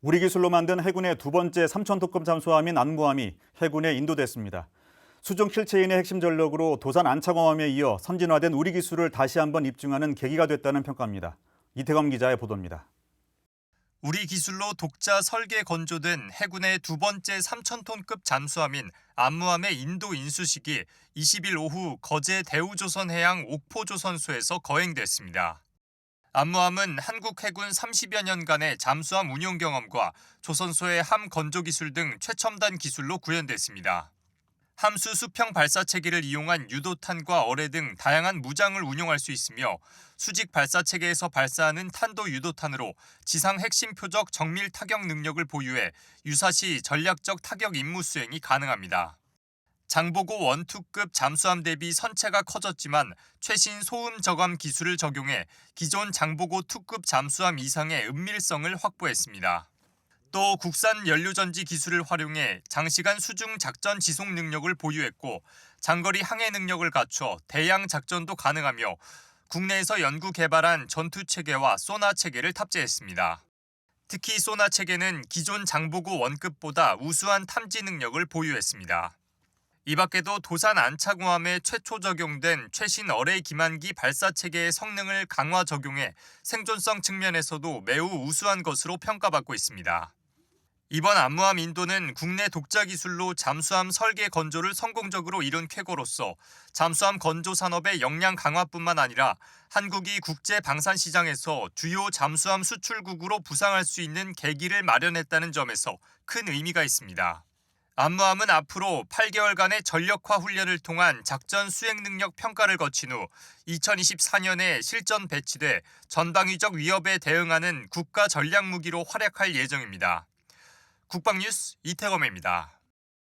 우리 기술로 만든 해군의 두 번째 삼천토급 잠수함인 안무함이 해군에 인도됐습니다. 수중 실체인의 핵심 전력으로 도산 안창호함에 이어 선진화된 우리 기술을 다시 한번 입증하는 계기가 됐다는 평가입니다. 이태검 기자의 보도입니다. 우리 기술로 독자 설계 건조된 해군의 두 번째 3,000톤급 잠수함인 안무함의 인도 인수식이 20일 오후 거제 대우조선해양 옥포조선소에서 거행됐습니다. 안무함은 한국 해군 30여 년간의 잠수함 운용 경험과 조선소의 함 건조 기술 등 최첨단 기술로 구현됐습니다. 함수 수평 발사 체계를 이용한 유도탄과 어뢰 등 다양한 무장을 운용할 수 있으며 수직 발사 체계에서 발사하는 탄도 유도탄으로 지상 핵심 표적 정밀 타격 능력을 보유해 유사시 전략적 타격 임무 수행이 가능합니다. 장보고 원투급 잠수함 대비 선체가 커졌지만 최신 소음 저감 기술을 적용해 기존 장보고 투급 잠수함 이상의 은밀성을 확보했습니다. 또 국산 연료전지 기술을 활용해 장시간 수중 작전 지속 능력을 보유했고 장거리 항해 능력을 갖춰 대양 작전도 가능하며 국내에서 연구 개발한 전투 체계와 소나 체계를 탑재했습니다. 특히 소나 체계는 기존 장보고 원급보다 우수한 탐지 능력을 보유했습니다. 이 밖에도 도산 안차공함에 최초 적용된 최신 어뢰 기만기 발사 체계의 성능을 강화 적용해 생존성 측면에서도 매우 우수한 것으로 평가받고 있습니다. 이번 안무함 인도는 국내 독자 기술로 잠수함 설계 건조를 성공적으로 이룬 쾌거로서 잠수함 건조 산업의 역량 강화뿐만 아니라 한국이 국제 방산 시장에서 주요 잠수함 수출국으로 부상할 수 있는 계기를 마련했다는 점에서 큰 의미가 있습니다. 안무함은 앞으로 8개월간의 전력화 훈련을 통한 작전 수행 능력 평가를 거친 후 2024년에 실전 배치돼 전방위적 위협에 대응하는 국가 전략 무기로 활약할 예정입니다. 국방뉴스 이태검입니다.